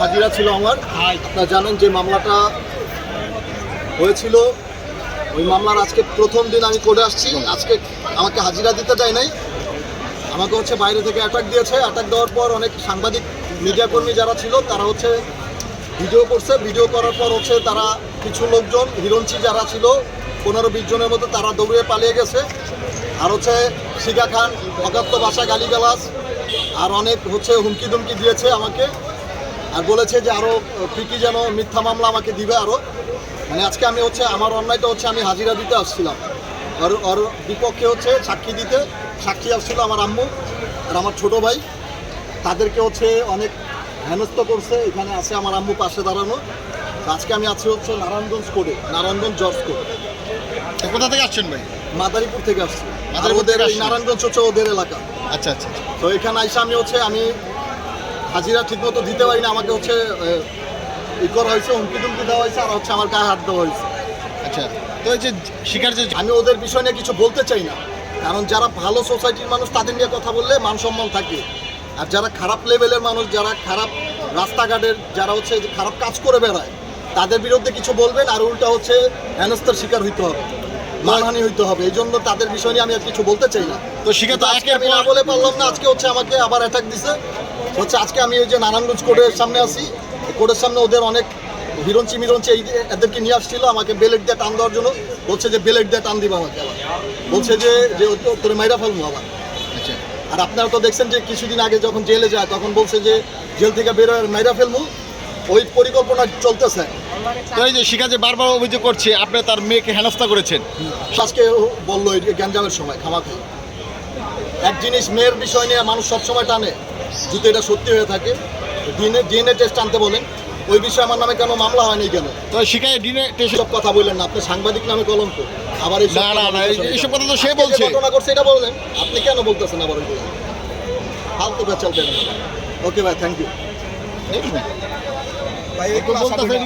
হাজিরা ছিল আমার। আপনারা জানেন যে মামলাটা হয়েছিল। ওই মামলার আজকে প্রথম দিন আমি করে আসছি। আজকে আমাকে হাজিরা দিতে চাই নাই। আমাকে হচ্ছে বাইরে থেকে অ্যাটাক দিয়েছে। অ্যাটাক দেওয়ার পর অনেক সাংবাদিক মিডিয়া কর্মী যারা ছিল, তারা হচ্ছে ভিডিও করছে। ভিডিও করার পর হচ্ছে তারা কিছু লোকজন হিরঞ্চি যারা ছিল, পনেরো বিশ জনের মতো তারা দৌড়িয়ে পালিয়ে গেছে। আর হচ্ছে শিখা খান অকাত্য ভাষা গালিগালাজ, আর অনেক হচ্ছে হুমকি দুমকি দিয়েছে আমাকে। আর বলেছে যে আরও ফিকি যেন মিথ্যা মামলা আমাকে দিবে আরও মানে আজকে আমি হচ্ছে আমার অন্যায়টা হচ্ছে আমি হাজিরা দিতে আসছিলাম। আর ওর বিপক্ষে হচ্ছে সাক্ষী দিতে সাক্ষী আসছিল আমার আম্মু আর আমার ছোট ভাই। তাদেরকে হচ্ছে অনেক হেনস্থ করছে এখানে আছে আমার আম্মু পাশে দাঁড়ানো। আজকে আমি আছি হচ্ছে নারায়ণগঞ্জ কোর্টে নারায়ণগঞ্জ জজ কোর্ট। কোথা থেকে আসছেন ভাই? মাদারীপুর থেকে আসছি। আর মাদারীপুর ওদের? নারায়ণগঞ্জ হচ্ছে ওদের এলাকা। আচ্ছা আচ্ছা আচ্ছা। তো এখানে আইসা আমি হচ্ছে আমি হাজিরা ঠিকমতো দিতে পারি না আমাকে হচ্ছে ই করা হয়েছে হুমকি টুমকি দেওয়া হয়েছে আর হচ্ছে আমার গায়ে হাত দেওয়া হয়েছে। আচ্ছা তো এই যে শিকার যে আমি ওদের বিষয় নিয়ে কিছু বলতে চাই না কারণ যারা ভালো সোসাইটির মানুষ তাদের নিয়ে কথা বললে মান সম্মান থাকে। আর যারা খারাপ লেভেলের মানুষ যারা খারাপ রাস্তাঘাটের যারা হচ্ছে খারাপ কাজ করে বেড়ায় তাদের বিরুদ্ধে কিছু বলবেন আর উল্টা হচ্ছে হেনস্থার শিকার হইতে হবে। মানহানি হইতে হবে। এই জন্য তাদের বিষয় নিয়ে আমি আর কিছু বলতে চাই না। তো শিকার তো আজকে আমি না বলে পারলাম না আজকে হচ্ছে আমাকে আবার অ্যাটাক দিছে। হচ্ছে আজকে আমি ওই যে নারায়ণগঞ্জ কোর্টের সামনে আসি কোর্টের সামনে ওদের অনেক হিরঞ্চি মিরঞ্চি এই এদেরকে নিয়ে আসছিল আমাকে বেলেট দিয়ে টান দেওয়ার জন্য। বলছে যে বেলেট দিয়ে টান দিবা আমাকে আবার। বলছে যে যে তোরে মাইরা ফেলব আবার। আচ্ছা। আর আপনারা তো দেখছেন যে কিছুদিন আগে যখন জেলে যায় তখন বলছে যে জেল থেকে বেরোয় মাইরা ফেলব। ওই পরিকল্পনা চলতেছে। তো এই যে শিকার যে বারবার অভিযোগ করছে আপনি তার মেয়েকে হেনস্থা করেছেন। আজকে ও বলল এই যে গ্যাঞ্জামের সময় খামাখা। এক জিনিস মেয়ের বিষয় নিয়ে মানুষ সবসময় টানে যদি এটা সত্যি হয়ে থাকে ডিএনএ ডিএনএ টেস্ট আনতে বলেন। ওই বিষয়ে আমার নামে কেন মামলা হয়নি কেন? তো শিকায় ডিনে টেস্ট এসব কথা বললেন না আপনি সাংবাদিক নামে কলঙ্ক। আবার এইসব না, না, না, এই- এইসব কথা তো সে বলছে। ঘটনা করছে এটা বললেন আপনি কেন বলতেছেন আবার ওইগুলো ফালতু দেবেন ওকে ভাই থ্যাংক ইউ ভাই বলতেছেন